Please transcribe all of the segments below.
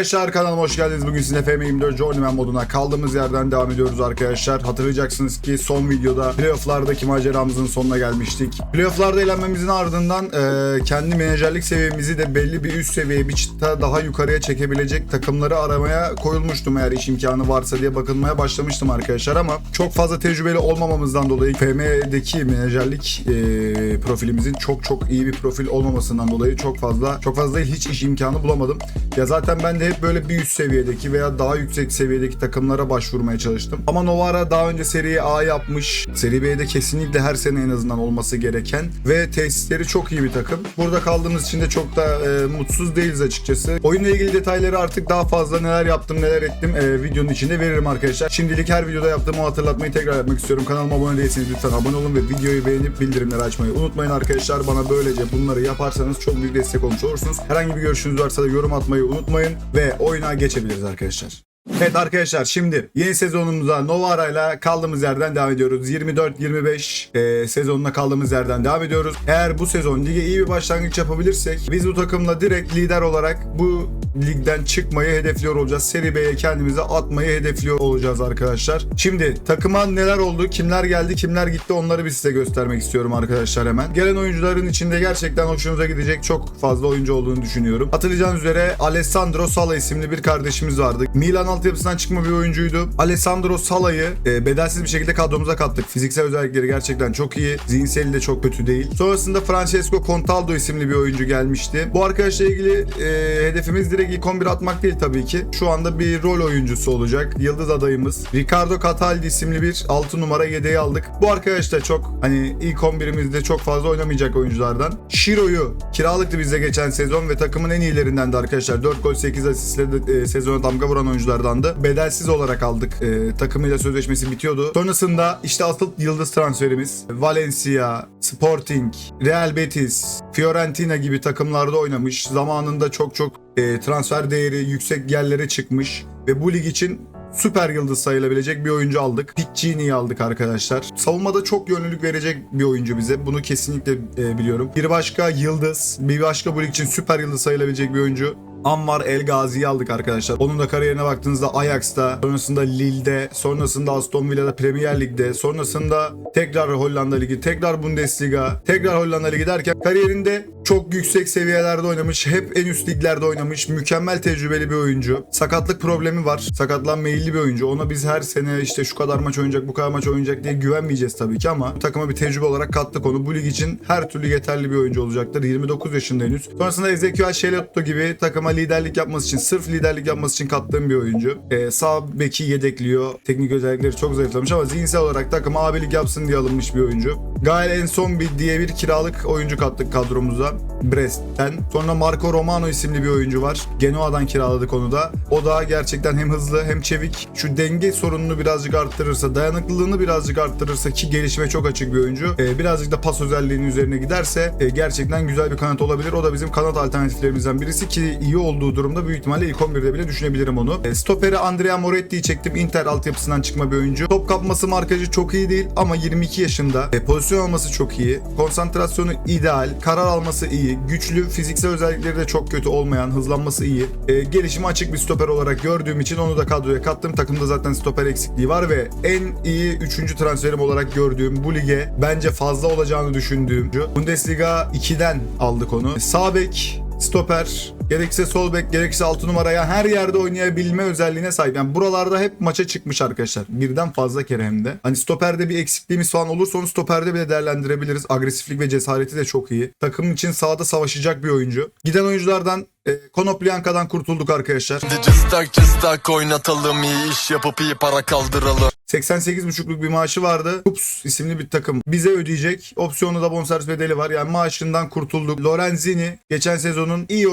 arkadaşlar kanalıma hoş geldiniz. Bugün sizinle FM24 Journeyman moduna kaldığımız yerden devam ediyoruz arkadaşlar. Hatırlayacaksınız ki son videoda playofflardaki maceramızın sonuna gelmiştik. Playofflarda eğlenmemizin ardından e, kendi menajerlik seviyemizi de belli bir üst seviyeye bir çıta daha yukarıya çekebilecek takımları aramaya koyulmuştum eğer iş imkanı varsa diye bakılmaya başlamıştım arkadaşlar ama çok fazla tecrübeli olmamamızdan dolayı FM'deki menajerlik e, profilimizin çok çok iyi bir profil olmamasından dolayı çok fazla çok fazla değil hiç iş imkanı bulamadım. Ya zaten ben de hep böyle bir üst seviyedeki veya daha yüksek seviyedeki takımlara başvurmaya çalıştım. Ama Novara daha önce Serie A yapmış. Serie B'de kesinlikle her sene en azından olması gereken ve tesisleri çok iyi bir takım. Burada kaldığımız için de çok da e, mutsuz değiliz açıkçası. Oyunla ilgili detayları artık daha fazla neler yaptım neler ettim e, videonun içinde veririm arkadaşlar. Şimdilik her videoda yaptığım o hatırlatmayı tekrar yapmak istiyorum. Kanalıma abone değilseniz lütfen abone olun ve videoyu beğenip bildirimleri açmayı unutmayın arkadaşlar. Bana böylece bunları yaparsanız çok büyük destek olmuş olursunuz. Herhangi bir görüşünüz varsa da yorum atmayı unutmayın ve oyuna geçebiliriz arkadaşlar. Evet arkadaşlar şimdi yeni sezonumuza Novara ile kaldığımız yerden devam ediyoruz. 24-25 e, sezonuna kaldığımız yerden devam ediyoruz. Eğer bu sezon lige iyi bir başlangıç yapabilirsek biz bu takımla direkt lider olarak bu ligden çıkmayı hedefliyor olacağız. Seri B'ye kendimizi atmayı hedefliyor olacağız arkadaşlar. Şimdi takıma neler oldu, kimler geldi, kimler gitti onları bir size göstermek istiyorum arkadaşlar hemen. Gelen oyuncuların içinde gerçekten hoşunuza gidecek çok fazla oyuncu olduğunu düşünüyorum. Hatırlayacağınız üzere Alessandro Sala isimli bir kardeşimiz vardı. Milan altyapısından çıkma bir oyuncuydu. Alessandro Sala'yı e, bedelsiz bir şekilde kadromuza kattık. Fiziksel özellikleri gerçekten çok iyi. Zihinseli de çok kötü değil. Sonrasında Francesco Contaldo isimli bir oyuncu gelmişti. Bu arkadaşla ilgili e, hedefimiz direkt ilk 11 atmak değil tabii ki. Şu anda bir rol oyuncusu olacak. Yıldız adayımız. Ricardo Cataldi isimli bir 6 numara yedeği aldık. Bu arkadaş da çok hani ilk 11'imizde çok fazla oynamayacak oyunculardan. Shiro'yu kiralıktı bizde geçen sezon ve takımın en iyilerinden de arkadaşlar. 4 gol 8 asistle de e, sezona damga vuran oyunculardandı. Bedelsiz olarak aldık. E, takımıyla sözleşmesi bitiyordu. Sonrasında işte asıl yıldız transferimiz Valencia, Sporting, Real Betis, Fiorentina gibi takımlarda oynamış. Zamanında çok çok e, transfer değeri yüksek yerlere çıkmış ve bu lig için süper yıldız sayılabilecek bir oyuncu aldık. Piccini'yi aldık arkadaşlar. Savunmada çok yönlülük verecek bir oyuncu bize. Bunu kesinlikle e, biliyorum. Bir başka yıldız, bir başka bu lig için süper yıldız sayılabilecek bir oyuncu. Ammar El Gazi'yi aldık arkadaşlar. Onun da kariyerine baktığınızda Ajax'ta, sonrasında Lille'de, sonrasında Aston Villa'da Premier Lig'de, sonrasında tekrar Hollanda Ligi, tekrar Bundesliga, tekrar Hollanda Ligi derken kariyerinde çok yüksek seviyelerde oynamış, hep en üst liglerde oynamış, mükemmel tecrübeli bir oyuncu. Sakatlık problemi var. Sakatlan meyilli bir oyuncu. Ona biz her sene işte şu kadar maç oynayacak, bu kadar maç oynayacak diye güvenmeyeceğiz tabii ki ama takıma bir tecrübe olarak kattık onu. Bu lig için her türlü yeterli bir oyuncu olacaktır. 29 yaşında henüz. Sonrasında Ezekiel Şelotto gibi takıma liderlik yapması için, sırf liderlik yapması için kattığım bir oyuncu. Ee, sağ beki yedekliyor. Teknik özellikleri çok zayıflamış ama zihinsel olarak takıma abilik yapsın diye alınmış bir oyuncu. Gael Ensombi diye bir kiralık oyuncu kattık kadromuza. Brest'ten. Sonra Marco Romano isimli bir oyuncu var. Genoa'dan kiraladık onu da. O da gerçekten hem hızlı hem çevik. Şu denge sorununu birazcık arttırırsa, dayanıklılığını birazcık arttırırsa ki gelişime çok açık bir oyuncu. Ee, birazcık da pas özelliğinin üzerine giderse e, gerçekten güzel bir kanat olabilir. O da bizim kanat alternatiflerimizden birisi ki iyi olduğu durumda büyük ihtimalle ilk 11'de bile düşünebilirim onu. E, stoperi Andrea Moretti'yi çektim. Inter altyapısından çıkma bir oyuncu. Top kapması markajı çok iyi değil ama 22 yaşında. E, pozisyon alması çok iyi. Konsantrasyonu ideal. Karar alması iyi. Güçlü. Fiziksel özellikleri de çok kötü olmayan. Hızlanması iyi. E, gelişimi açık bir stoper olarak gördüğüm için onu da kadroya kattım. Takımda zaten stoper eksikliği var ve en iyi 3. transferim olarak gördüğüm bu lige bence fazla olacağını düşündüğüm. Bundesliga 2'den aldık onu. Sağ bek stoper, gerekse sol bek, gerekse 6 numaraya her yerde oynayabilme özelliğine sahip. Yani buralarda hep maça çıkmış arkadaşlar. Birden fazla kere hem de. Hani stoperde bir eksikliğimiz falan olursa onu stoperde bile değerlendirebiliriz. Agresiflik ve cesareti de çok iyi. Takım için sahada savaşacak bir oyuncu. Giden oyunculardan e, Konoplyanka'dan kurtulduk arkadaşlar. Cıstak cıstak oynatalım iyi iş yapıp iyi para kaldıralım 88,5'luk bir maaşı vardı. Ups isimli bir takım bize ödeyecek. Opsiyonu da bonservis bedeli var. Yani maaşından kurtulduk. Lorenzini geçen sezonun iyi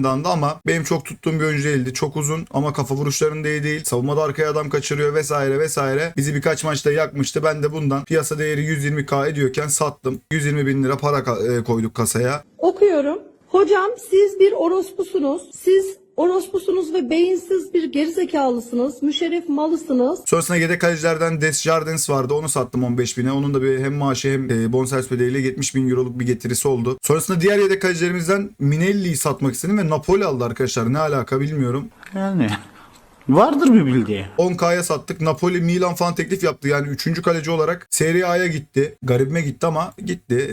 oyuncularındandı ama benim çok tuttuğum bir oyuncu değildi. Çok uzun ama kafa vuruşlarında iyi değil. Savunmada arkaya adam kaçırıyor vesaire vesaire. Bizi birkaç maçta yakmıştı. Ben de bundan piyasa değeri 120k ediyorken sattım. 120 bin lira para e, koyduk kasaya. Okuyorum. Hocam siz bir orospusunuz. Siz Orospusunuz ve beyinsiz bir gerizekalısınız. Müşerref malısınız. Sonrasında yedek kalecilerden Desjardins vardı. Onu sattım 15 bine. Onun da bir hem maaşı hem e, bonservis bedeliyle 70 bin euroluk bir getirisi oldu. Sonrasında diğer yedek kalecilerimizden Minelli'yi satmak istedim ve Napoli aldı arkadaşlar. Ne alaka bilmiyorum. Yani vardır bir bildiği. 10K'ya sattık. Napoli Milan falan teklif yaptı. Yani 3. kaleci olarak Serie A'ya gitti. Garibime gitti ama gitti.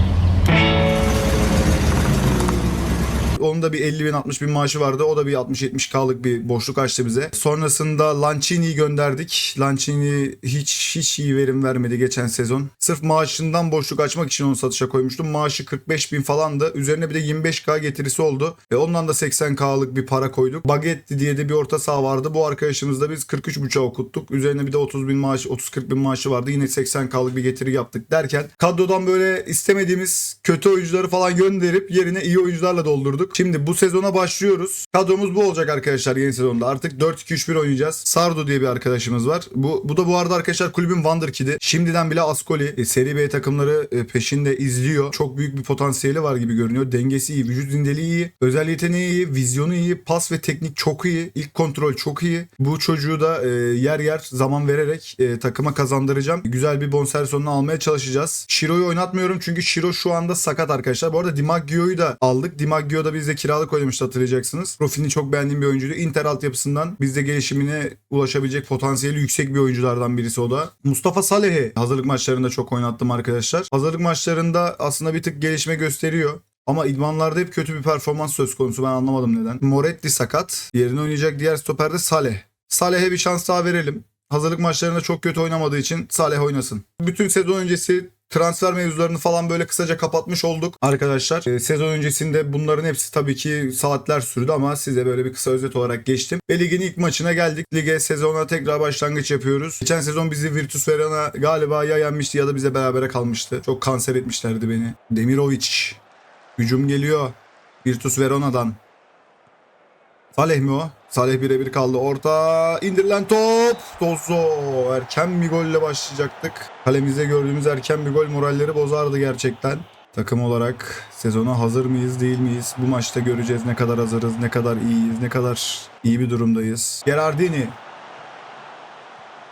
Onun da bir 50 bin 60 bin maaşı vardı. O da bir 60-70K'lık bir boşluk açtı bize. Sonrasında Lancini'yi gönderdik. Lancini hiç hiç iyi verim vermedi geçen sezon. Sırf maaşından boşluk açmak için onu satışa koymuştum. Maaşı 45 bin falandı. Üzerine bir de 25K getirisi oldu. Ve ondan da 80K'lık bir para koyduk. Bagetti diye de bir orta saha vardı. Bu arkadaşımızda biz 43.5'a okuttuk. Üzerine bir de 30 bin maaş, 30-40 bin maaşı vardı. Yine 80K'lık bir getiri yaptık derken kadrodan böyle istemediğimiz kötü oyuncuları falan gönderip yerine iyi oyuncularla doldurduk. Şimdi bu sezona başlıyoruz. Kadromuz bu olacak arkadaşlar yeni sezonda. Artık 4-2-3-1 oynayacağız. Sardo diye bir arkadaşımız var. Bu, bu da bu arada arkadaşlar kulübün Wonderkid'i. Şimdiden bile Ascoli e, Seri B takımları e, peşinde izliyor. Çok büyük bir potansiyeli var gibi görünüyor. Dengesi iyi, vücut zindeliği iyi, özel yeteneği iyi, vizyonu iyi, pas ve teknik çok iyi, ilk kontrol çok iyi. Bu çocuğu da e, yer yer zaman vererek e, takıma kazandıracağım. Güzel bir bonservis sonunu almaya çalışacağız. Shiro'yu oynatmıyorum çünkü Shiro şu anda sakat arkadaşlar. Bu arada Dimaggio'yu da aldık. Dimaggio da bizde kiralık oynamıştı hatırlayacaksınız. Profilini çok beğendiğim bir oyuncuydu. Inter altyapısından bizde gelişimine ulaşabilecek potansiyeli yüksek bir oyunculardan birisi o da. Mustafa Saleh'i hazırlık maçlarında çok oynattım arkadaşlar. Hazırlık maçlarında aslında bir tık gelişme gösteriyor. Ama idmanlarda hep kötü bir performans söz konusu. Ben anlamadım neden. Moretti sakat. Yerine oynayacak diğer stoperde Saleh. Saleh'e bir şans daha verelim. Hazırlık maçlarında çok kötü oynamadığı için Saleh oynasın. Bütün sezon öncesi transfer mevzularını falan böyle kısaca kapatmış olduk arkadaşlar. Ee, sezon öncesinde bunların hepsi tabii ki saatler sürdü ama size böyle bir kısa özet olarak geçtim. Ve ligin ilk maçına geldik. Lige sezona tekrar başlangıç yapıyoruz. Geçen sezon bizi Virtus Verona galiba ya yenmişti ya da bize berabere kalmıştı. Çok kanser etmişlerdi beni. Demirovic. Hücum geliyor. Virtus Verona'dan. Saleh mi o? Saleh birebir kaldı. Orta indirilen top. Tozo. Erken bir golle başlayacaktık. Kalemizde gördüğümüz erken bir gol moralleri bozardı gerçekten. Takım olarak sezona hazır mıyız değil miyiz? Bu maçta göreceğiz ne kadar hazırız, ne kadar iyiyiz, ne kadar iyi bir durumdayız. Gerardini.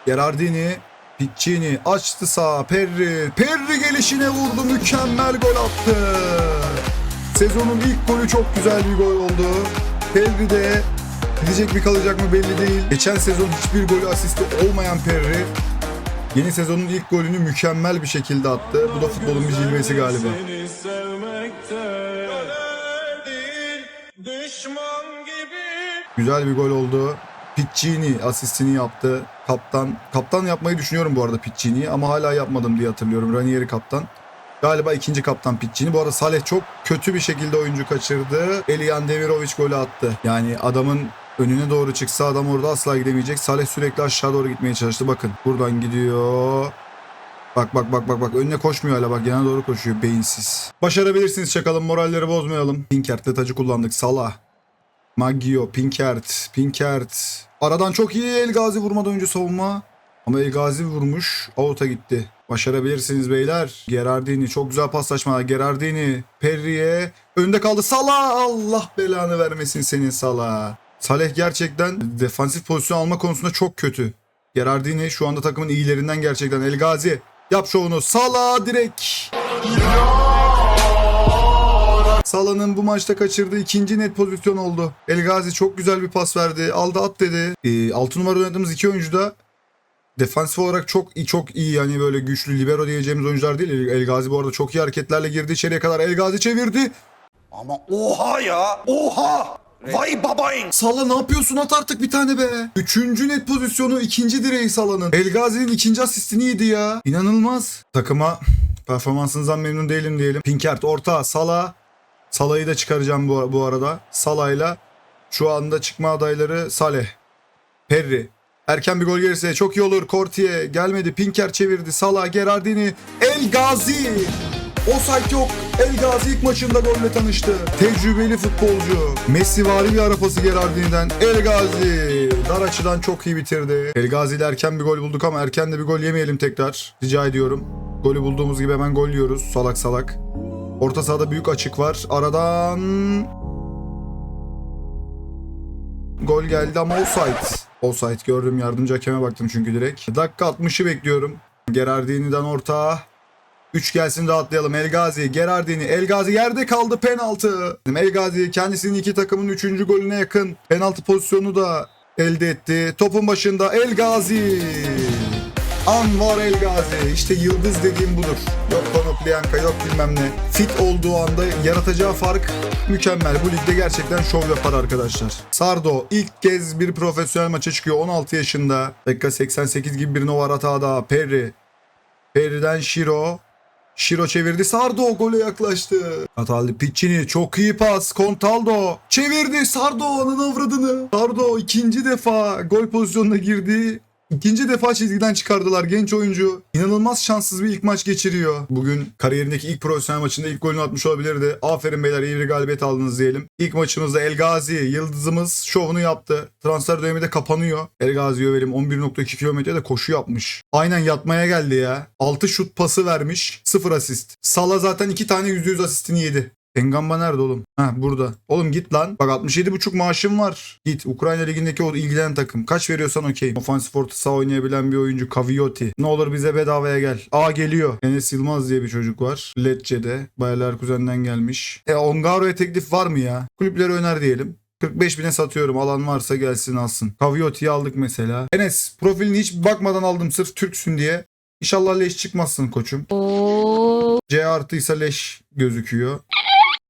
Gerardini. Piccini açtı sağ. Perri. Perri gelişine vurdu. Mükemmel gol attı. Sezonun ilk golü çok güzel bir gol oldu. Perri de gidecek mi kalacak mı belli değil. Geçen sezon hiçbir golü asisti olmayan Perri yeni sezonun ilk golünü mükemmel bir şekilde attı. Bu da futbolun bir cilvesi galiba. Güzel bir gol oldu. Piccini asistini yaptı. Kaptan. Kaptan yapmayı düşünüyorum bu arada Piccini'yi ama hala yapmadım diye hatırlıyorum. Ranieri kaptan. Galiba ikinci kaptan Piccini. Bu arada Saleh çok kötü bir şekilde oyuncu kaçırdı. Elian Demirovic golü attı. Yani adamın önüne doğru çıksa adam orada asla gidemeyecek. Saleh sürekli aşağı doğru gitmeye çalıştı. Bakın buradan gidiyor. Bak bak bak bak bak önüne koşmuyor hala bak yana doğru koşuyor beyinsiz. Başarabilirsiniz çakalım moralleri bozmayalım. Pinkert'le tacı kullandık Salah. Maggio, Pinkert, Pinkert. Aradan çok iyi El Gazi vurmadan önce savunma. Ama El Gazi vurmuş. Out'a gitti. Başarabilirsiniz beyler. Gerardini çok güzel paslaşma. Gerardini, Perriye. Önde kaldı Salah. Allah belanı vermesin senin Salah. Saleh gerçekten defansif pozisyon alma konusunda çok kötü. Gerardini şu anda takımın iyilerinden gerçekten. El Gazi yap şovunu. Salah direkt. Salah'ın bu maçta kaçırdığı ikinci net pozisyon oldu. El Gazi çok güzel bir pas verdi. Aldı at dedi. E, 6 numara oynadığımız iki oyuncu da defansif olarak çok iyi, çok iyi yani böyle güçlü libero diyeceğimiz oyuncular değil. El, El Gazi bu arada çok iyi hareketlerle girdi içeriye kadar. El Gazi çevirdi. Ama oha ya! Oha! Vay babayın! Salah ne yapıyorsun at artık bir tane be. Üçüncü net pozisyonu ikinci direği Salah'ın. El Gazi'nin ikinci asistini yedi ya. İnanılmaz. Takıma performansınızdan memnun değilim diyelim. Pinkert orta Salah. Salah'ı da çıkaracağım bu, bu arada. Salah'yla şu anda çıkma adayları Saleh. Perry. Erken bir gol gelirse çok iyi olur. Kortiye gelmedi. Pinker çevirdi. Salah, Gerardini, El Gazi. Offside yok. El Gazi ilk maçında golle tanıştı. Tecrübeli futbolcu. Messi vari bir arafası Gerardini'den. El Gazi. Dar açıdan çok iyi bitirdi. El Gazi ile erken bir gol bulduk ama erken de bir gol yemeyelim tekrar. Rica ediyorum. Golü bulduğumuz gibi hemen gol yiyoruz. Salak salak. Orta sahada büyük açık var. Aradan Gol geldi ama offside. Offside gördüm yardımcı hakeme baktım çünkü direkt. Dakika 60'ı bekliyorum. Gerardini'den orta. 3 gelsin rahatlayalım. El Gazi, Gerardini, El Gazi yerde kaldı penaltı. El Gazi kendisinin iki takımın 3. golüne yakın penaltı pozisyonu da elde etti. Topun başında El Gazi. Anvar El Gazi. İşte yıldız dediğim budur. Yok Konoplyanka yok bilmem ne. Fit olduğu anda yaratacağı fark mükemmel. Bu ligde gerçekten şov yapar arkadaşlar. Sardo ilk kez bir profesyonel maça çıkıyor 16 yaşında. Dakika 88 gibi bir Nova hatada. Perry. Perry'den Shiro. Shiro çevirdi. Sardo gole yaklaştı. Cataldi Piccini çok iyi pas. Contaldo çevirdi. Sardo'nun avradını. Sardo ikinci defa gol pozisyonuna girdi. İkinci defa çizgiden çıkardılar genç oyuncu. İnanılmaz şanssız bir ilk maç geçiriyor. Bugün kariyerindeki ilk profesyonel maçında ilk golünü atmış olabilirdi. Aferin beyler iyi bir galibiyet aldınız diyelim. İlk maçımızda El Gazi yıldızımız şovunu yaptı. Transfer dönemi de kapanıyor. El Gazi'ye överim 11.2 kilometrede koşu yapmış. Aynen yatmaya geldi ya. 6 şut pası vermiş 0 asist. Sala zaten 2 tane %100 asistini yedi. Engamba nerede oğlum? Ha burada. Oğlum git lan. Bak 67,5 maaşım var. Git. Ukrayna ligindeki o ilgilenen takım. Kaç veriyorsan okey. Ofansif orta saha oynayabilen bir oyuncu. Kavioti. Ne olur bize bedavaya gel. Aa geliyor. Enes Yılmaz diye bir çocuk var. Lecce'de. Bayer Leverkusen'den gelmiş. E Ongaro'ya teklif var mı ya? Kulüplere öner diyelim. 45 bine satıyorum. Alan varsa gelsin alsın. Kavioti'yi aldık mesela. Enes profilini hiç bakmadan aldım sırf Türksün diye. İnşallah leş çıkmazsın koçum. C artıysa leş gözüküyor.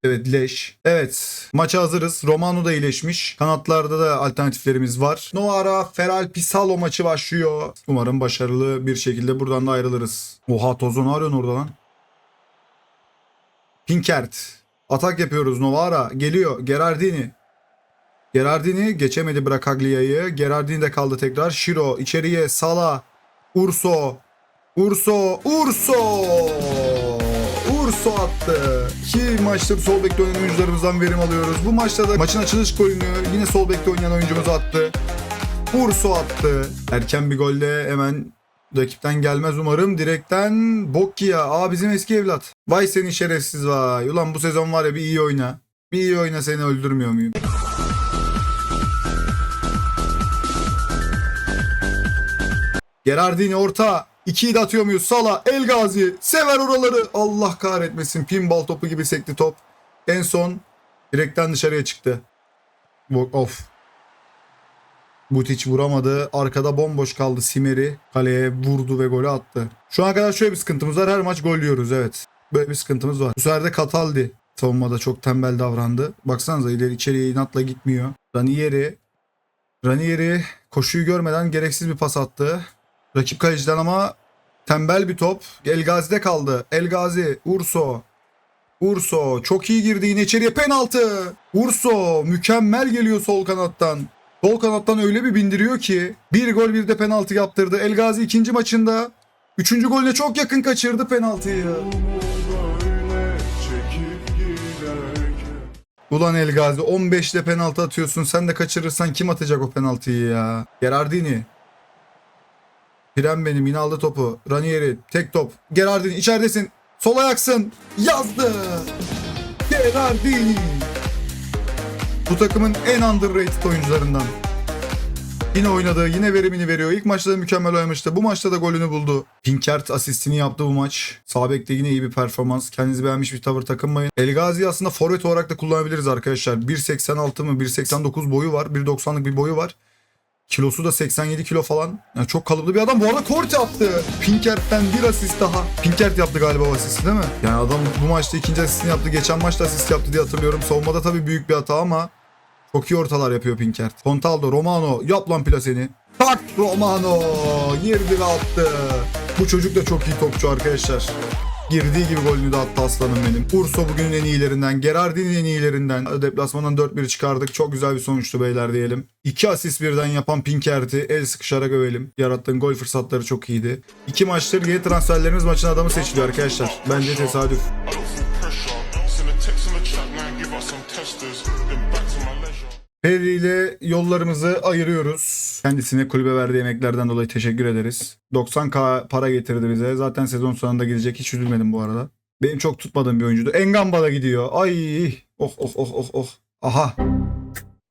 Evet leş. Evet maça hazırız. Romano da iyileşmiş. Kanatlarda da alternatiflerimiz var. Noara Feral Pisalo maçı başlıyor. Umarım başarılı bir şekilde buradan da ayrılırız. Oha Tozo arıyorsun orada lan? Pinkert. Atak yapıyoruz Novara. Geliyor. Gerardini. Gerardini geçemedi Brakaglia'yı. Gerardini de kaldı tekrar. Shiro içeriye. Sala. Urso. Urso. Urso. Urso attı. İki maçtır sol bekte oynayan oyuncularımızdan verim alıyoruz. Bu maçta da maçın açılış golünü yine sol bekte oynayan oyuncumuz attı. Urso attı. Erken bir golle hemen rakipten gelmez umarım. Direkten Bokkia. Aa bizim eski evlat. Vay senin şerefsiz vay. Ulan bu sezon var ya bir iyi oyna. Bir iyi oyna seni öldürmüyor muyum? Gerardini orta. İkiyi de atıyor muyuz? Sala, El Gazi. Sever oraları. Allah kahretmesin. Pinball topu gibi sekti top. En son direkten dışarıya çıktı. Bu- Of. Butic vuramadı. Arkada bomboş kaldı Simeri. Kaleye vurdu ve golü attı. Şu ana kadar şöyle bir sıkıntımız var. Her maç gol yiyoruz evet. Böyle bir sıkıntımız var. Bu sefer de Cataldi savunmada çok tembel davrandı. Baksanıza ileri içeriye inatla gitmiyor. Ranieri Ranieri koşuyu görmeden gereksiz bir pas attı. Rakip kaleciden ama tembel bir top. El Gazi'de kaldı. El Gazi, Urso. Urso çok iyi girdi yine içeriye penaltı. Urso mükemmel geliyor sol kanattan. Sol kanattan öyle bir bindiriyor ki bir gol bir de penaltı yaptırdı. El Gazi ikinci maçında üçüncü golüne çok yakın kaçırdı penaltıyı. Ulan El Gazi 15'te penaltı atıyorsun. Sen de kaçırırsan kim atacak o penaltıyı ya? Gerardini. Piren benim yine aldı topu. Ranieri tek top. Gerardini içeridesin. Sol ayaksın. Yazdı. Gerardini. Bu takımın en underrated oyuncularından. Yine oynadı, yine verimini veriyor. İlk maçta da mükemmel oynamıştı. Bu maçta da golünü buldu. Pinkert asistini yaptı bu maç. Sağ bekte yine iyi bir performans. Kendinizi beğenmiş bir tavır takınmayın. El Ghazi'yi aslında forvet olarak da kullanabiliriz arkadaşlar. 1.86 mı 1.89 boyu var. 1.90'lık bir boyu var. Kilosu da 87 kilo falan. Yani çok kalıplı bir adam. Bu arada Korte attı. Pinkert'ten bir asist daha. Pinkert yaptı galiba o asisti değil mi? Yani adam bu maçta ikinci asistini yaptı. Geçen maçta asist yaptı diye hatırlıyorum. Savunmada tabii büyük bir hata ama çok iyi ortalar yapıyor Pinkert. Contaldo, Romano yap lan plaseni. Tak Romano girdi ve attı. Bu çocuk da çok iyi topçu arkadaşlar. Girdiği gibi golünü de attı aslanım benim. Urso bugünün en iyilerinden. Gerardini en iyilerinden. Deplasmandan 4-1 çıkardık. Çok güzel bir sonuçtu beyler diyelim. İki asist birden yapan Pinkert'i el sıkışarak övelim. Yarattığın gol fırsatları çok iyiydi. İki maçtır yeni transferlerimiz maçın adamı seçiliyor arkadaşlar. Bence tesadüf. Perry ile yollarımızı ayırıyoruz. Kendisine kulübe verdiği emeklerden dolayı teşekkür ederiz. 90k para getirdi bize. Zaten sezon sonunda gidecek. Hiç üzülmedim bu arada. Benim çok tutmadığım bir oyuncuydu. Engamba da gidiyor. Ay. Oh oh oh oh oh. Aha.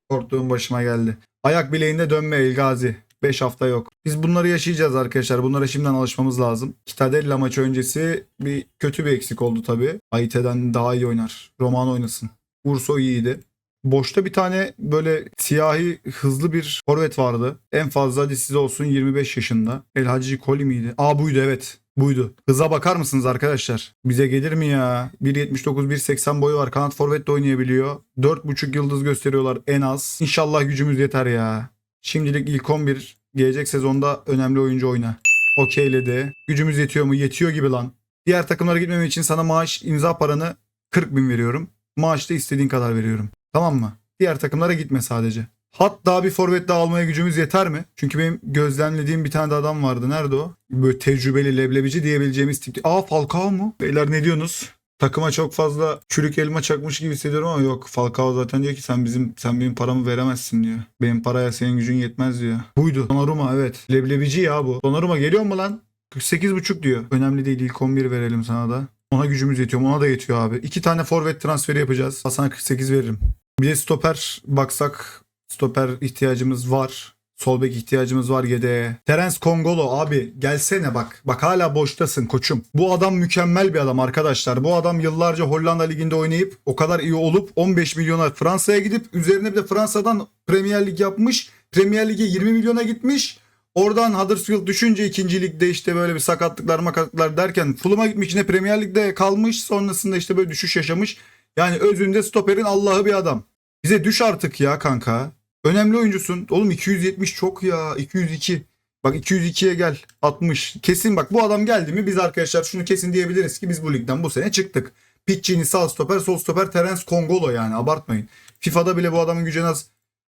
Korktuğum başıma geldi. Ayak bileğinde dönme El Gazi. 5 hafta yok. Biz bunları yaşayacağız arkadaşlar. Bunlara şimdiden alışmamız lazım. Kitadella maçı öncesi bir kötü bir eksik oldu tabii. Aite'den daha iyi oynar. Roman oynasın. Urso iyiydi. Boşta bir tane böyle siyahi hızlı bir forvet vardı. En fazla hadi size olsun 25 yaşında. El Hacı Koli miydi? Aa buydu evet. Buydu. Hıza bakar mısınız arkadaşlar? Bize gelir mi ya? 1.79 1.80 boyu var. Kanat forvet de oynayabiliyor. 4.5 yıldız gösteriyorlar en az. İnşallah gücümüz yeter ya. Şimdilik ilk 11 gelecek sezonda önemli oyuncu oyna. Okeyledi. Gücümüz yetiyor mu? Yetiyor gibi lan. Diğer takımlara gitmem için sana maaş imza paranı 40 bin veriyorum. Maaş da istediğin kadar veriyorum. Tamam mı? Diğer takımlara gitme sadece. Hatta bir forvet daha almaya gücümüz yeter mi? Çünkü benim gözlemlediğim bir tane de adam vardı. Nerede o? Böyle tecrübeli leblebici diyebileceğimiz tip. Aa Falcao mu? Beyler ne diyorsunuz? Takıma çok fazla çürük elma çakmış gibi hissediyorum ama yok. Falcao zaten diyor ki sen bizim sen benim paramı veremezsin diyor. Benim paraya senin gücün yetmez diyor. Buydu. Donnarumma evet. Leblebici ya bu. Donnarumma geliyor mu lan? 48.5 diyor. Önemli değil ilk 11 verelim sana da. Ona gücümüz yetiyor? Ona da yetiyor abi. İki tane forvet transferi yapacağız. Sana 48 veririm. Bir de stoper baksak stoper ihtiyacımız var. Sol bek ihtiyacımız var yedeğe. Terence Kongolo abi gelsene bak. Bak hala boştasın koçum. Bu adam mükemmel bir adam arkadaşlar. Bu adam yıllarca Hollanda liginde oynayıp o kadar iyi olup 15 milyona Fransa'ya gidip üzerine bir de Fransa'dan Premier Lig yapmış. Premier Lig'e 20 milyona gitmiş. Oradan Huddersfield düşünce ikinci ligde işte böyle bir sakatlıklar makatlıklar derken Fulham'a gitmiş yine Premier Lig'de kalmış. Sonrasında işte böyle düşüş yaşamış. Yani özünde stoperin Allah'ı bir adam. Bize düş artık ya kanka. Önemli oyuncusun. Oğlum 270 çok ya. 202. Bak 202'ye gel. 60. Kesin bak bu adam geldi mi biz arkadaşlar şunu kesin diyebiliriz ki biz bu ligden bu sene çıktık. Piccini sağ stoper sol stoper Terence Kongolo yani abartmayın. FIFA'da bile bu adamın gücü en az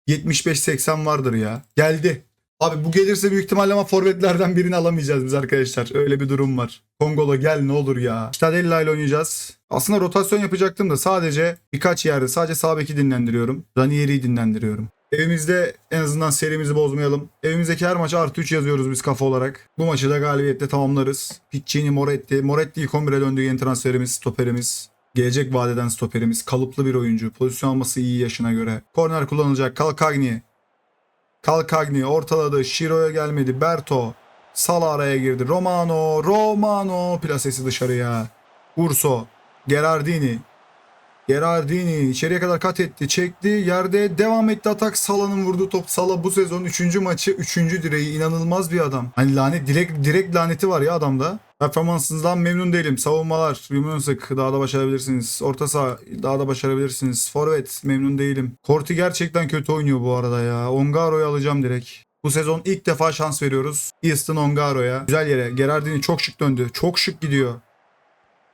75-80 vardır ya. Geldi. Abi bu gelirse büyük ihtimalle ama forvetlerden birini alamayacağız biz arkadaşlar. Öyle bir durum var. Kongolo gel ne olur ya. Stadella ile oynayacağız. Aslında rotasyon yapacaktım da sadece birkaç yerde sadece sağ beki dinlendiriyorum. Ranieri'yi dinlendiriyorum. Evimizde en azından serimizi bozmayalım. Evimizdeki her maça artı 3 yazıyoruz biz kafa olarak. Bu maçı da galibiyetle tamamlarız. Piccini, Moretti. Moretti ilk 11'e döndü yeni transferimiz, stoperimiz. Gelecek vadeden stoperimiz. Kalıplı bir oyuncu. Pozisyon alması iyi yaşına göre. Korner kullanılacak. Kalkagni. Kalkagni ortaladı. Shiro'ya gelmedi. Berto. Sala araya girdi. Romano. Romano. Plasesi dışarıya. Urso. Gerardini. Gerardini içeriye kadar kat etti. Çekti. Yerde devam etti atak. Sala'nın vurduğu top. Sala bu sezon 3. maçı 3. direği. inanılmaz bir adam. Hani lanet direkt direkt laneti var ya adamda. Performansınızdan memnun değilim. Savunmalar memnun sık. Daha da başarabilirsiniz. Orta saha daha da başarabilirsiniz. Forvet memnun değilim. Korti gerçekten kötü oynuyor bu arada ya. Ongaro'yu alacağım direkt. Bu sezon ilk defa şans veriyoruz. Easton Ongaro'ya. Güzel yere. Gerardini çok şık döndü. Çok şık gidiyor.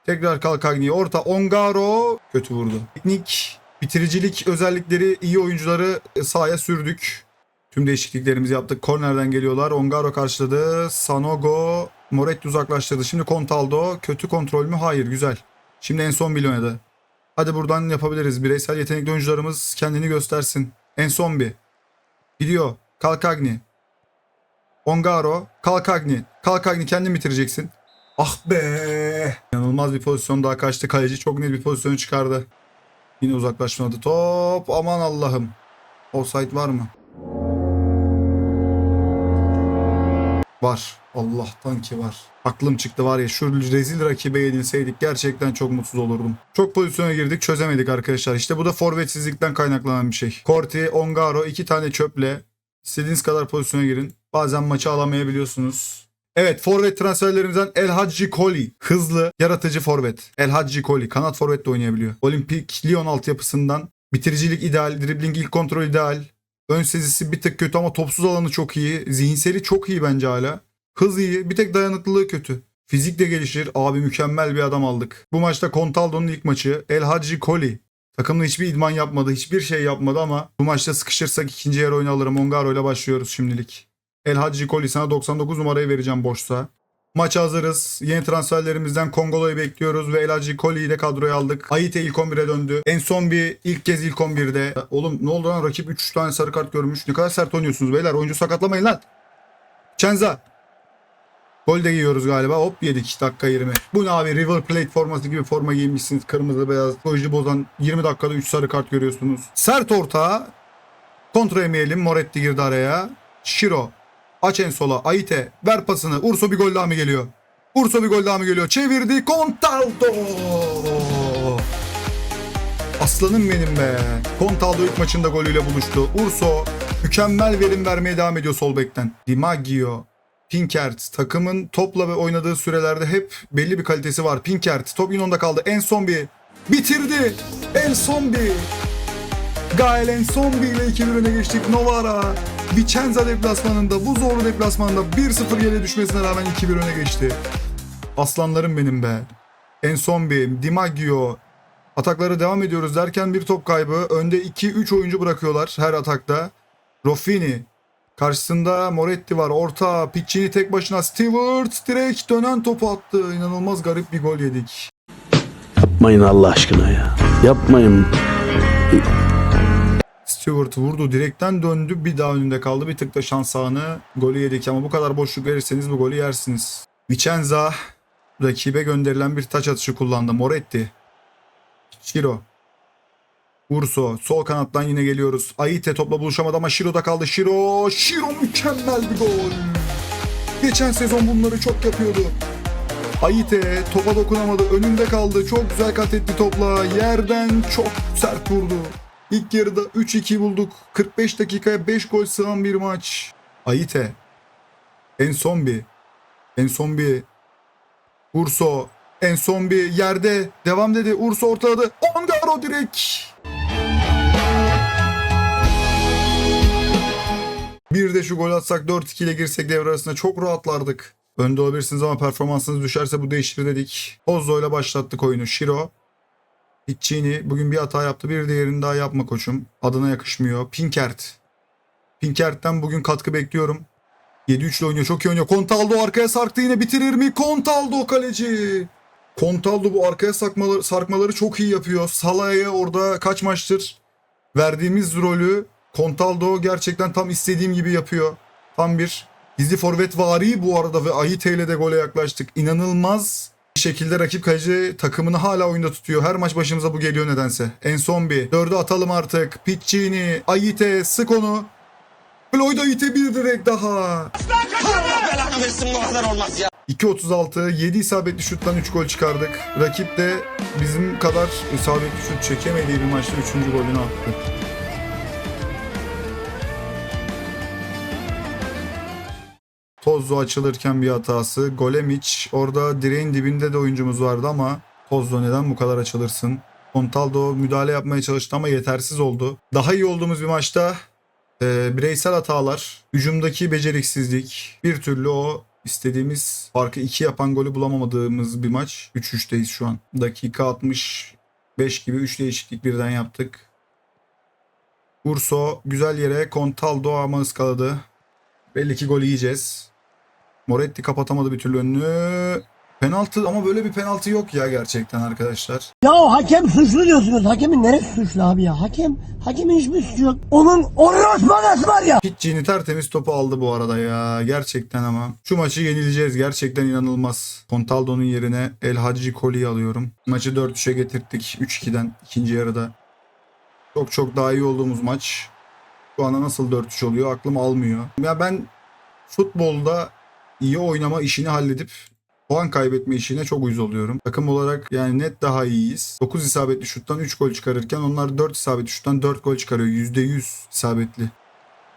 Tekrar Kalkagni. Orta Ongaro. Kötü vurdu. Teknik, bitiricilik özellikleri iyi oyuncuları sahaya sürdük. Tüm değişikliklerimizi yaptık. Kornerden geliyorlar. Ongaro karşıladı. Sanogo. Moretti uzaklaştırdı. Şimdi Contaldo. Kötü kontrol mü? Hayır. Güzel. Şimdi en son oynadı. Hadi buradan yapabiliriz. Bireysel yetenekli oyuncularımız kendini göstersin. En son bir. Gidiyor. Kalkagni. Ongaro. Kalkagni. Kalkagni kendin bitireceksin. Ah be. İnanılmaz bir pozisyon daha kaçtı. Kaleci çok net bir pozisyon çıkardı. Yine uzaklaşmadı top. Aman Allah'ım. Offside var mı? Var. Allah'tan ki var. Aklım çıktı var ya şu rezil rakibe yenilseydik gerçekten çok mutsuz olurdum. Çok pozisyona girdik çözemedik arkadaşlar. İşte bu da forvetsizlikten kaynaklanan bir şey. Corti, Ongaro iki tane çöple. İstediğiniz kadar pozisyona girin. Bazen maçı alamayabiliyorsunuz. Evet forvet transferlerimizden El Hacı Koli. Hızlı, yaratıcı forvet. El Hacı Koli. Kanat forvet de oynayabiliyor. Olimpik Lyon altyapısından. Bitiricilik ideal, dribbling ilk kontrol ideal. Ön sezisi bir tık kötü ama topsuz alanı çok iyi. Zihinseli çok iyi bence hala. Hız iyi. Bir tek dayanıklılığı kötü. Fizik de gelişir. Abi mükemmel bir adam aldık. Bu maçta Contaldo'nun ilk maçı. El Hacı Koli. Takımda hiçbir idman yapmadı. Hiçbir şey yapmadı ama bu maçta sıkışırsak ikinci yer oyunu alırım. Ongaro ile başlıyoruz şimdilik. El Hacı Koli sana 99 numarayı vereceğim boşsa. Maça hazırız. Yeni transferlerimizden Kongolo'yu bekliyoruz ve El Hacı Koli'yi de kadroya aldık. Ayite ilk 11'e döndü. En son bir ilk kez ilk 11'de. Oğlum ne oldu lan rakip 3 tane sarı kart görmüş. Ne kadar sert oynuyorsunuz beyler. Oyuncu sakatlamayın lan. Çenza. Gol de yiyoruz galiba. Hop yedik dakika 20. Bu ne abi River Plate forması gibi forma giymişsiniz. Kırmızı beyaz. Psikoloji bozan 20 dakikada 3 sarı kart görüyorsunuz. Sert orta. Kontra yemeyelim. Moretti girdi araya. Shiro. Aç en sola. Aite. Ver pasını. Urso bir gol daha mı geliyor? Urso bir gol daha mı geliyor? Çevirdi. Contaldo. Aslanım benim be. Contaldo ilk maçında golüyle buluştu. Urso mükemmel verim vermeye devam ediyor sol bekten. Di Maggio. Pinkert takımın topla ve oynadığı sürelerde hep belli bir kalitesi var. Pinkert top yine onda kaldı. En son bir bitirdi. En son bir. Gael en son bir ile 2-1 öne geçtik. Novara Vicenza deplasmanında bu zorlu deplasmanda 1-0 geri düşmesine rağmen 2-1 öne geçti. Aslanlarım benim be. En son bir Di Maggio ataklara devam ediyoruz derken bir top kaybı. Önde 2-3 oyuncu bırakıyorlar her atakta. Roffini Karşısında Moretti var. Orta. Piccini tek başına. Stewart direkt dönen topu attı. İnanılmaz garip bir gol yedik. Yapmayın Allah aşkına ya. Yapmayın. Stewart vurdu. Direkten döndü. Bir daha önünde kaldı. Bir tık da şans anı. Golü yedik ama bu kadar boşluk verirseniz bu golü yersiniz. Vicenza rakibe gönderilen bir taç atışı kullandı. Moretti. Shiro. Urso. Sol kanattan yine geliyoruz. Aite topla buluşamadı ama Shiro'da kaldı. Shiro. Shiro mükemmel bir gol. Geçen sezon bunları çok yapıyordu. Aite topa dokunamadı. Önünde kaldı. Çok güzel kat etti topla. Yerden çok sert vurdu. İlk yarıda 3-2 bulduk. 45 dakikaya 5 gol sığan bir maç. Aite. En son bir. En son bir. Urso. En son bir yerde. Devam dedi. Urso ortaladı. Ongaro direkt. Şu gol atsak 4-2 ile girsek devre arasında çok rahatlardık. Önde olabilirsiniz ama performansınız düşerse bu değişir dedik. Ozzo ile başlattık oyunu. Shiro. Piccini bugün bir hata yaptı. Bir diğerini daha yapma koçum. Adına yakışmıyor. Pinkert. Pinkert'ten bugün katkı bekliyorum. 7-3 ile oynuyor. Çok iyi oynuyor. Contaldo arkaya sarktı yine bitirir mi? Contaldo kaleci. Contaldo bu arkaya sarkmaları, sarkmaları çok iyi yapıyor. Salah'a orada kaç maçtır verdiğimiz rolü Contaldo gerçekten tam istediğim gibi yapıyor. Tam bir gizli forvet vari bu arada ve Ahite ile de gole yaklaştık. İnanılmaz şekilde rakip kaleci takımını hala oyunda tutuyor. Her maç başımıza bu geliyor nedense. En son bir. Dördü atalım artık. Piccini, Ayite, sık onu. Floyd Ayite bir direkt daha. Allah belanı versin bu ya. 2.36 7 isabetli şuttan 3 gol çıkardık. Rakip de bizim kadar isabetli şut çekemediği bir maçta 3. golünü attı. Tozzo açılırken bir hatası. Golemic orada direğin dibinde de oyuncumuz vardı ama Tozzo neden bu kadar açılırsın? Contaldo müdahale yapmaya çalıştı ama yetersiz oldu. Daha iyi olduğumuz bir maçta e, bireysel hatalar, hücumdaki beceriksizlik, bir türlü o istediğimiz farkı 2 yapan golü bulamamadığımız bir maç. 3-3'teyiz şu an. Dakika 65 gibi 3 değişiklik birden yaptık. Urso güzel yere Contaldo ama ıskaladı. Belli ki gol yiyeceğiz. Moretti kapatamadı bir türlü önünü. Penaltı ama böyle bir penaltı yok ya gerçekten arkadaşlar. Ya hakem suçlu diyorsunuz. Hakemin neresi suçlu abi ya? Hakem, hakemin hiçbir suçu yok. Onun orospanası var ya. Pitchini tertemiz topu aldı bu arada ya. Gerçekten ama. Şu maçı yenileceğiz. Gerçekten inanılmaz. Contaldo'nun yerine El Hacı Koli'yi alıyorum. Maçı 4-3'e getirttik. 3-2'den ikinci yarıda. Çok çok daha iyi olduğumuz maç. Şu anda nasıl 4-3 oluyor aklım almıyor. Ya ben futbolda iyi oynama işini halledip puan kaybetme işine çok uyuz oluyorum. Takım olarak yani net daha iyiyiz. 9 isabetli şuttan 3 gol çıkarırken onlar 4 isabetli şuttan 4 gol çıkarıyor. %100 isabetli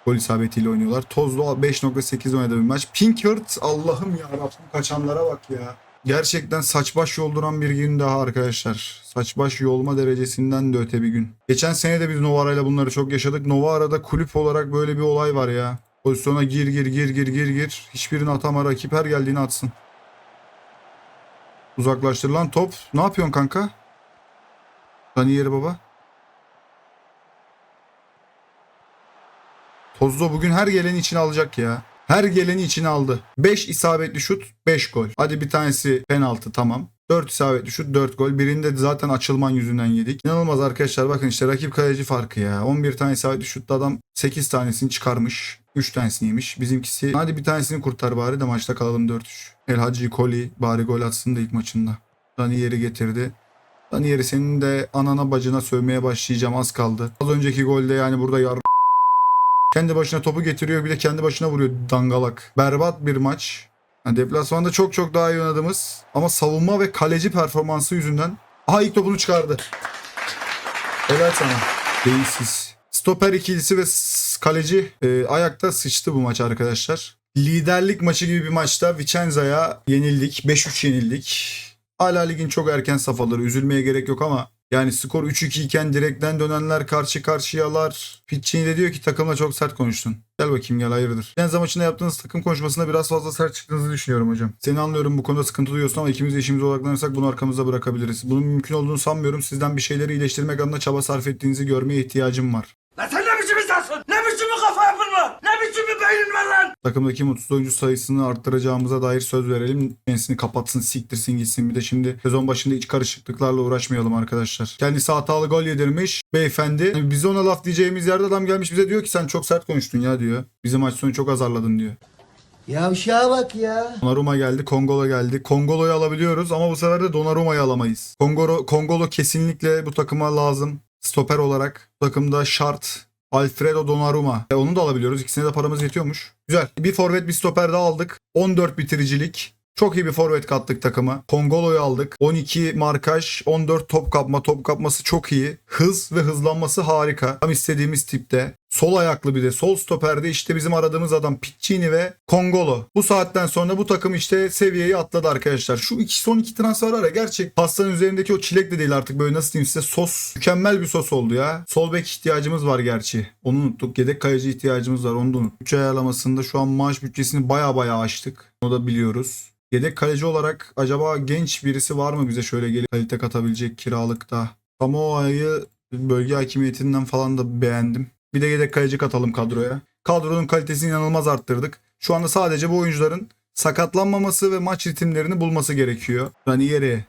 gol isabetiyle oynuyorlar. Tozlu 5.8 oynadı bir maç. Pinkert Allah'ım ya Rabbim kaçanlara bak ya. Gerçekten saç baş yolduran bir gün daha arkadaşlar. Saç baş yolma derecesinden de öte bir gün. Geçen sene de biz Novara ile bunları çok yaşadık. Novara'da kulüp olarak böyle bir olay var ya. Pozisyona gir gir gir gir gir gir. Hiçbirini atama rakip her geldiğini atsın. Uzaklaştırılan top. Ne yapıyorsun kanka? Daniyeli baba. Tozzo bugün her geleni içine alacak ya. Her geleni içine aldı. 5 isabetli şut 5 gol. Hadi bir tanesi penaltı tamam. 4 isabetli şut 4 gol. Birinde zaten açılman yüzünden yedik. İnanılmaz arkadaşlar bakın işte rakip kaleci farkı ya. 11 tane isabetli şutta adam 8 tanesini çıkarmış. 3 tanesini yemiş. Bizimkisi hadi bir tanesini kurtar bari de maçta kalalım 4-3. El Hacı Koli bari gol atsın da ilk maçında. Daniyeri getirdi. Daniyeri senin de anana bacına sövmeye başlayacağım az kaldı. Az önceki golde yani burada yar Kendi başına topu getiriyor bir de kendi başına vuruyor dangalak. Berbat bir maç. Yani deplasmanda çok çok daha iyi oynadığımız ama savunma ve kaleci performansı yüzünden Aha ilk topunu çıkardı. Helal sana. Değilsiz. Stoper ikilisi ve kaleci e, ayakta sıçtı bu maç arkadaşlar. Liderlik maçı gibi bir maçta Vicenza'ya yenildik. 5-3 yenildik. Hala ligin çok erken safhaları. Üzülmeye gerek yok ama yani skor 3-2 iken direkten dönenler karşı karşıyalar. Piccini de diyor ki takımla çok sert konuştun. Gel bakayım gel hayırdır. Yenza maçında yaptığınız takım konuşmasında biraz fazla sert çıktığınızı düşünüyorum hocam. Seni anlıyorum bu konuda sıkıntı duyuyorsun ama ikimiz de işimize odaklanırsak bunu arkamızda bırakabiliriz. Bunun mümkün olduğunu sanmıyorum. Sizden bir şeyleri iyileştirmek adına çaba sarf ettiğinizi görmeye ihtiyacım var. Lan sen ne biçim insansın? Ne biçim bir kafa yapın var? Ne biçim bir beynin var lan? Takımdaki mutsuz oyuncu sayısını arttıracağımıza dair söz verelim. Kendisini kapatsın, siktirsin gitsin. Bir de şimdi sezon başında iç karışıklıklarla uğraşmayalım arkadaşlar. Kendisi hatalı gol yedirmiş beyefendi. Yani bize ona laf diyeceğimiz yerde adam gelmiş bize diyor ki sen çok sert konuştun ya diyor. Bizi maç sonu çok azarladın diyor. Yavşağa bak ya. Donnarumma geldi, Kongolo geldi. Kongolo'yu alabiliyoruz ama bu sefer de Donnarumma'yı alamayız. Kongolo, Kongolo kesinlikle bu takıma lazım. Stoper olarak bu takımda şart. Alfredo Donnarumma. E, onu da alabiliyoruz. İkisine de paramız yetiyormuş. Güzel. Bir forvet bir stoper daha aldık. 14 bitiricilik. Çok iyi bir forvet kattık takıma. Kongolo'yu aldık. 12 markaj, 14 top kapma. Top kapması çok iyi. Hız ve hızlanması harika. Tam istediğimiz tipte. Sol ayaklı bir de. Sol stoperde işte bizim aradığımız adam Piccini ve Kongolo. Bu saatten sonra bu takım işte seviyeyi atladı arkadaşlar. Şu iki son iki transfer var ya gerçek pastanın üzerindeki o çilek de değil artık böyle nasıl diyeyim size sos. Mükemmel bir sos oldu ya. Sol bek ihtiyacımız var gerçi. Onu unuttuk. Yedek kayıcı ihtiyacımız var. Onu da unuttuk. 3 ayarlamasında şu an maaş bütçesini baya baya aştık. Onu da biliyoruz. Yedek kaleci olarak acaba genç birisi var mı bize şöyle gelip kalite katabilecek kiralıkta? Samoa'yı bölge hakimiyetinden falan da beğendim. Bir de yedek kaleci katalım kadroya. Kadronun kalitesini inanılmaz arttırdık. Şu anda sadece bu oyuncuların sakatlanmaması ve maç ritimlerini bulması gerekiyor. Ranieri.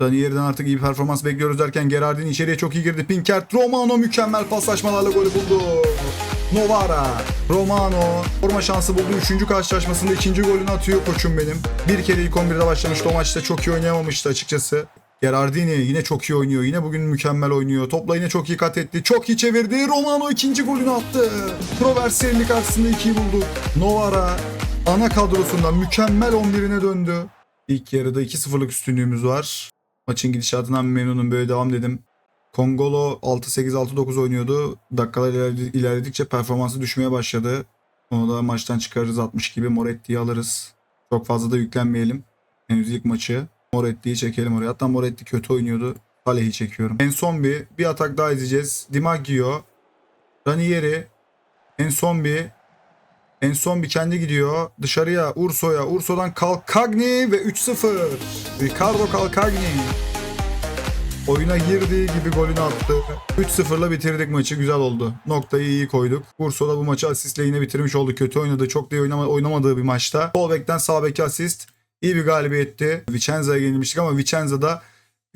Ranieri'den artık iyi performans bekliyoruz derken Gerardin içeriye çok iyi girdi. Pinkert, Romano mükemmel paslaşmalarla golü buldu. Novara, Romano forma şansı buldu. Üçüncü karşılaşmasında ikinci golünü atıyor koçum benim. Bir kere ilk 11'de başlamıştı o maçta çok iyi oynayamamıştı açıkçası. Gerardini yine çok iyi oynuyor. Yine bugün mükemmel oynuyor. Topla yine çok iyi kat etti. Çok iyi çevirdi. Romano ikinci golünü attı. Proverselli karşısında ikiyi bulduk. Novara ana kadrosundan mükemmel 11'ine döndü. İlk yarıda 2-0'lık üstünlüğümüz var. Maçın gidişatından memnunum. Böyle devam dedim. Kongolo 6-8-6-9 oynuyordu. Dakikalar ilerledi- ilerledikçe performansı düşmeye başladı. Onu da maçtan çıkarırız 60 gibi. Moretti'yi alırız. Çok fazla da yüklenmeyelim. Henüz ilk maçı. Moretti'yi çekelim oraya. Hatta Moretti kötü oynuyordu. Kalehi çekiyorum. En son bir, bir atak daha izleyeceğiz. Dimaggio, Ranieri, en son bir, en son bir kendi gidiyor. Dışarıya Urso'ya. Urso'dan Calcagni ve 3-0. Ricardo Calcagni. Oyuna girdiği gibi golünü attı. 3-0'la bitirdik maçı. Güzel oldu. Noktayı iyi koyduk. Urso da bu maçı asistle yine bitirmiş oldu. Kötü oynadı. Çok da iyi oynama, oynamadığı bir maçta. Sol bekten sağ beke asist. İyi bir galibiyetti. Vicenza'ya yenilmiştik ama Vicenza da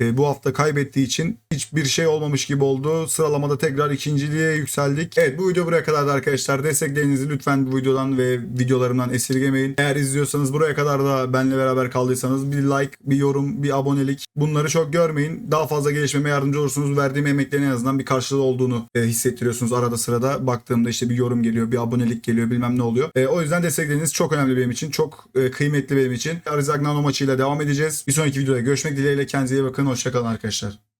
e, bu hafta kaybettiği için hiçbir şey olmamış gibi oldu. Sıralamada tekrar ikinciliğe yükseldik. Evet bu video buraya kadardı arkadaşlar. Desteklerinizi lütfen bu videodan ve videolarımdan esirgemeyin. Eğer izliyorsanız buraya kadar da benimle beraber kaldıysanız bir like, bir yorum, bir abonelik bunları çok görmeyin. Daha fazla gelişmeme yardımcı olursunuz. Verdiğim emeklerin en azından bir karşılığı olduğunu e, hissettiriyorsunuz arada sırada. Baktığımda işte bir yorum geliyor, bir abonelik geliyor bilmem ne oluyor. E, o yüzden destekleriniz çok önemli benim için. Çok e, kıymetli benim için. Arizagnano maçıyla devam edeceğiz. Bir sonraki videoda görüşmek dileğiyle. Kendinize iyi bakın. Hoşçakalın arkadaşlar.